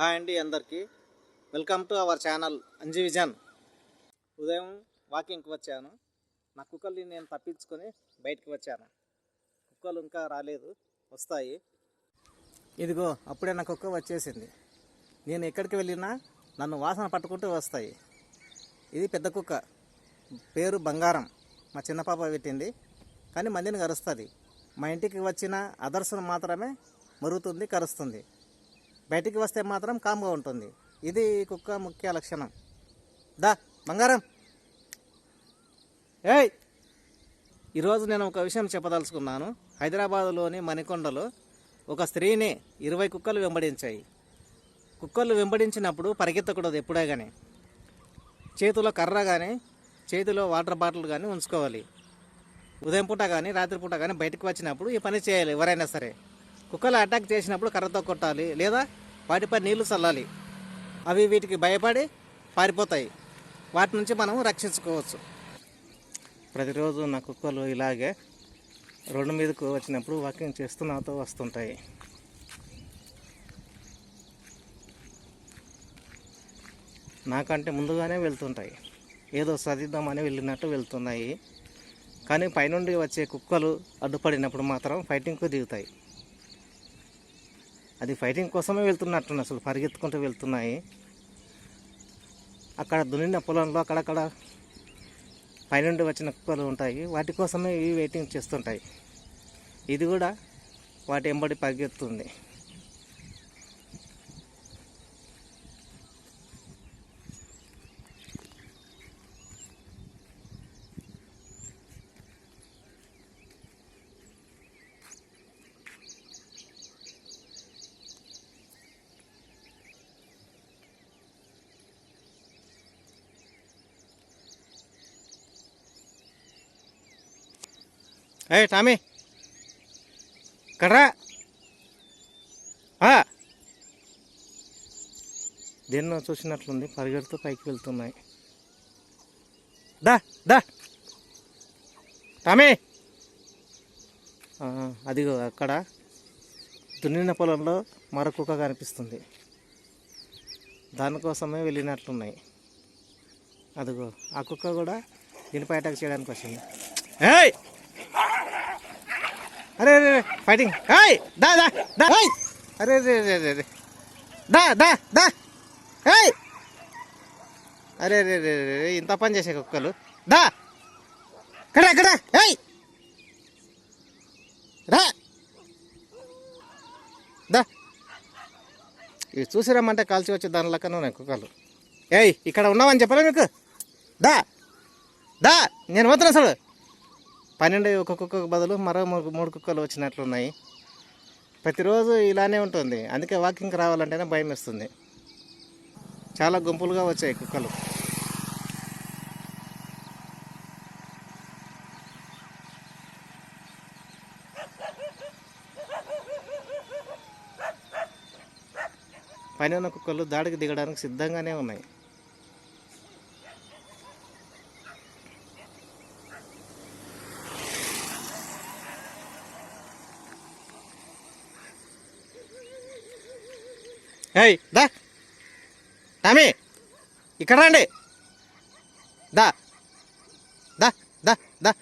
Hi అండి అందరికీ. Welcome to our channel Anji vision. ఉదయం వాకింగ్కి వచ్చాను. నా కుక్కల్ని నేను తప్పించుకొని బయటికి వచ్చాను. కుక్కలు ఇంకా రాలేదు వస్తాయి. ఇదిగో అప్పుడే నా కుక్క వచ్చేసింది. నేను ఎక్కడికి వెళ్ళినా నన్ను వాసన పట్టుకుంటూ వస్తాయి. ఇది పెద్ద కుక్క. పేరు బంగారం. మా చిన్న పాప పెట్టింది. కానీ మందిని కరుస్తుంది. మా ఇంటికి వచ్చిన అదర్శనం మాత్రమే మరుగుతుంది కరుస్తుంది. బయటికి వస్తే మాత్రం కామ్గా ఉంటుంది. ఇది ఈ కుక్క ముఖ్య లక్షణం. దా బంగారం. ఏయ్! ఈరోజు నేను ఒక విషయం చెప్పదలుచుకున్నాను. హైదరాబాదులోని మణికొండలో ఒక స్త్రీని ఇరవై కుక్కలు వెంబడించాయి. కుక్కలు వెంబడించినప్పుడు పరిగెత్తకూడదు ఎప్పుడే కానీ చేతిలో కర్ర కానీ చేతిలో వాటర్ బాటిల్ కానీ ఉంచుకోవాలి. ఉదయం పూట కానీ రాత్రి పూట కానీ బయటకు వచ్చినప్పుడు ఈ పని చేయాలి ఎవరైనా సరే. కుక్కలు అటాక్ చేసినప్పుడు కర్రతో కొట్టాలి లేదా వాటిపై నీళ్ళు చల్లాలి. అవి వీటికి భయపడి పారిపోతాయి. వాటి నుంచి మనం రక్షించుకోవచ్చు. ప్రతిరోజు నా కుక్కలు ఇలాగే రోడ్డు మీదకు వచ్చినప్పుడు వాకింగ్ చేస్తూ నాతో వస్తుంటాయి. నాకంటే ముందుగానే వెళ్తుంటాయి. ఏదో చదిద్దామని వెళ్ళినట్టు వెళ్తున్నాయి. కానీ పైనుండి వచ్చే కుక్కలు అడ్డుపడినప్పుడు మాత్రం ఫైటింగ్కు దిగుతాయి. అది ఫైటింగ్ కోసమే వెళ్తున్నట్టు అసలు పరిగెత్తుకుంటూ వెళ్తున్నాయి. అక్కడ దున్నిన పొలంలో అక్కడక్కడ పైనుండి వచ్చిన కుక్కలు ఉంటాయి. వాటి కోసమే ఇవి వెయిటింగ్ చేస్తుంటాయి. ఇది కూడా వాటి ఎంబడి పరిగెత్తుంది. ఏ టామీ కర్రా. దేన్నో చూసినట్లుంది పరిగెడుతూ పైకి వెళ్తున్నాయి. దా దా. టామీ అదిగో అక్కడ దున్నిన పొలంలో మరొక కుక్క కనిపిస్తుంది. దానికోసమే వెళ్ళినట్లున్నాయి. అదిగో ఆ కుక్క కూడా దీనిపై అటాక్ చేయడానికి వచ్చింది. ఏయ్! అరే అరే అరే, ఫైటింగ్ ఏయ్ దా దా దా ఏయ్. అరే అరే అరే అరే అరే. దా దా దా. ఏయ్. అరే అరే అరే అరే, ఇంత పని చేసే కుక్కలు. దా. కడా కడా ఏయ్. రా. దా. ఇవి చూసి రమ్మంటే కాల్చి వచ్చే దాని లెక్క నేను కుక్కలు. ఏయ్ ఇక్కడ ఉన్నావని చెప్పలే మీకు దా. దా. నేను పోతున్నా అసలు. పన్నెండు ఒక కుక్కకు బదులు మరో మూడు కుక్కలు వచ్చినట్లున్నాయి. ప్రతిరోజు ఇలానే ఉంటుంది. అందుకే వాకింగ్కి రావాలంటేనే భయం వేస్తుంది. చాలా గుంపులుగా వచ్చాయి కుక్కలు. పైన ఉన్న కుక్కలు దాడికి దిగడానికి సిద్ధంగానే ఉన్నాయి. ఏయ్ దా. టామీ ఇక్కడ రండి. దా. దా దా దా.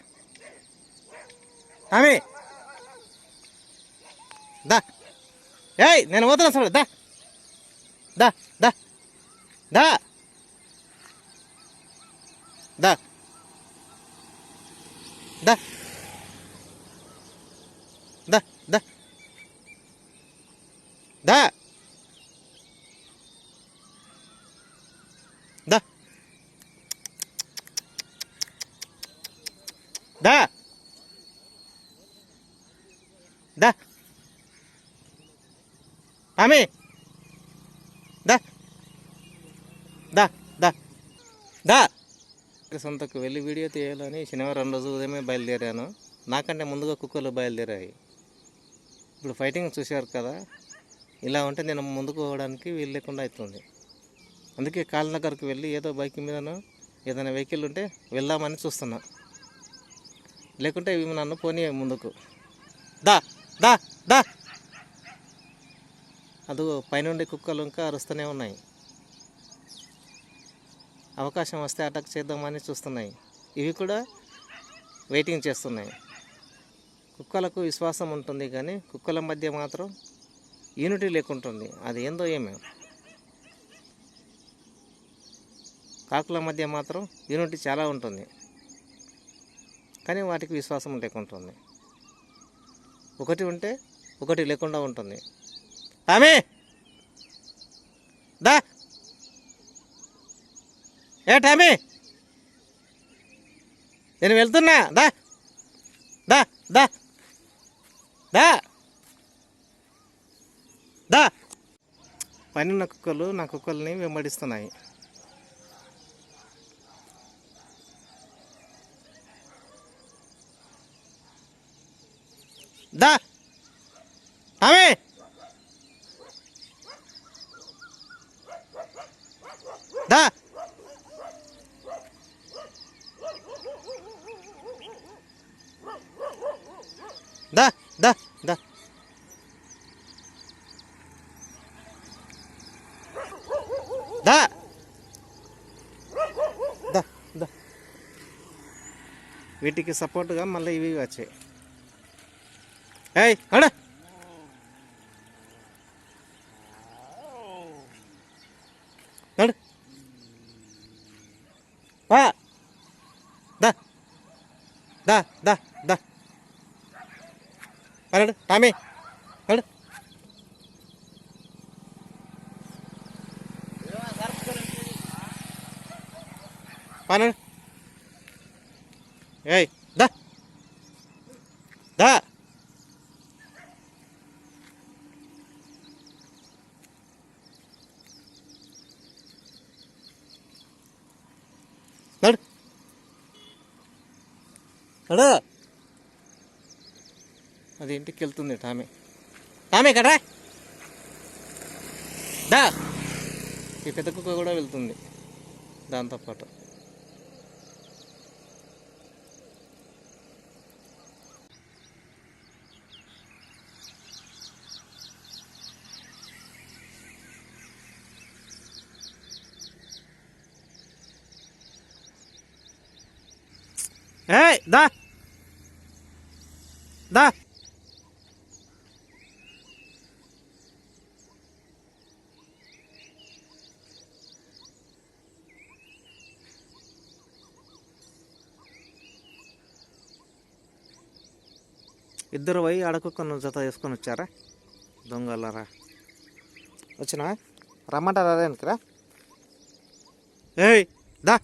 టామీ. దా. ఏయ్ నేను పోతున్నా సార్ దా. దా దా. దా. దా. దా దా దా దా. దా. దా. ఆమె. దా. దా దా. దా. సొంతకు వెళ్ళి వీడియో తీయాలని శనివారం రోజు ఉదయమే బయలుదేరాను. నాకంటే ముందుగా కుక్కలు బయలుదేరాయి. ఇప్పుడు ఫైటింగ్ చూశారు కదా? ఇలా ఉంటే నేను ముందుకు పోవడానికి వీలు లేకుండా అవుతుంది. అందుకే కాళ్ళ దగ్గరకు వెళ్ళి ఏదో బైక్ మీదనో ఏదైనా వెహికల్ ఉంటే వెళ్దామని చూస్తున్నా. లేకుంటే ఇవి నన్ను పోనీ ముందుకు. దా దా దా. అది పైనుండి కుక్కలు ఇంకా అరుస్తూనే ఉన్నాయి. అవకాశం వస్తే అటాక్ చేద్దామని చూస్తున్నాయి. ఇవి కూడా వెయిటింగ్ చేస్తున్నాయి. కుక్కలకు విశ్వాసం ఉంటుంది కానీ కుక్కల మధ్య మాత్రం యూనిటీ లేకుంటుంది. అది ఏందో ఏమేమి కాకుల మధ్య మాత్రం యూనిటీ చాలా ఉంటుంది. కానీ వాటికి విశ్వాసం లేకుంటుంది ఒకటి ఉంటే ఒకటి లేకుండా ఉంటుంది. టామీ దా! ఏ టామీ నేను వెళ్తున్నా. దా! దా! దా! దా! దా! పైన కుక్కలు నా కుక్కల్ని వెంబడిస్తున్నాయి. దా. ఆమె. దా. దా దా దా. దా. దా దా. వీటికి సపోర్ట్గా మళ్ళీ ఇవి వచ్చాయి. ఏయ్ అడ నడు వా. దా. దా దా దా. నడు టామీ. నడు నడు ఏయ్ దా. దా నడు నడు అది ఇంటికి వెళ్తుంది టామీ. టామీ కట్రా దా. ఈ పెద్ద కుక్క కూడా వెళ్తుంది. దాంతోపాటు ఏయ్ దా. దా. ఇద్దరు పోయి అడకుక్కను జత వేసుకొని వచ్చారా? దొంగలరా. వచ్చినా? రమ్మంటారా వెనకరా ఏయ్ దా.